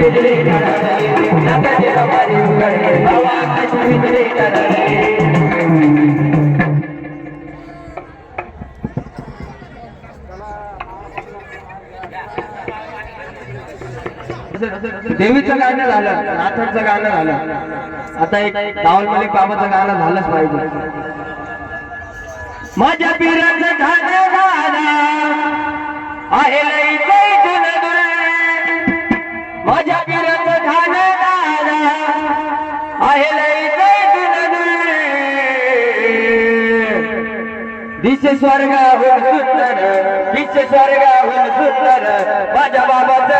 बिजली कडाडली नागाची समाधी उघडली तेव्हा आकाशी बिजली कडाडली देवीचं गाणं झालं नाथांचं गाणं झालं. आता एक राहुल मलिक बाबाचं गाणं झालंच पाहिजे. माझ्या पिराचं गाणं गाणं आहे लई जैतून दुरे माझ्या पिराचं गाणं गाणं आहे लई स्वर्गाहून सुंदर दिसे स्वर्गाहून सुंदर स्वर्गाहून सुंदर माझ्या बाबाचं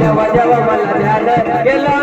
जवा जवा मला ध्यान गेला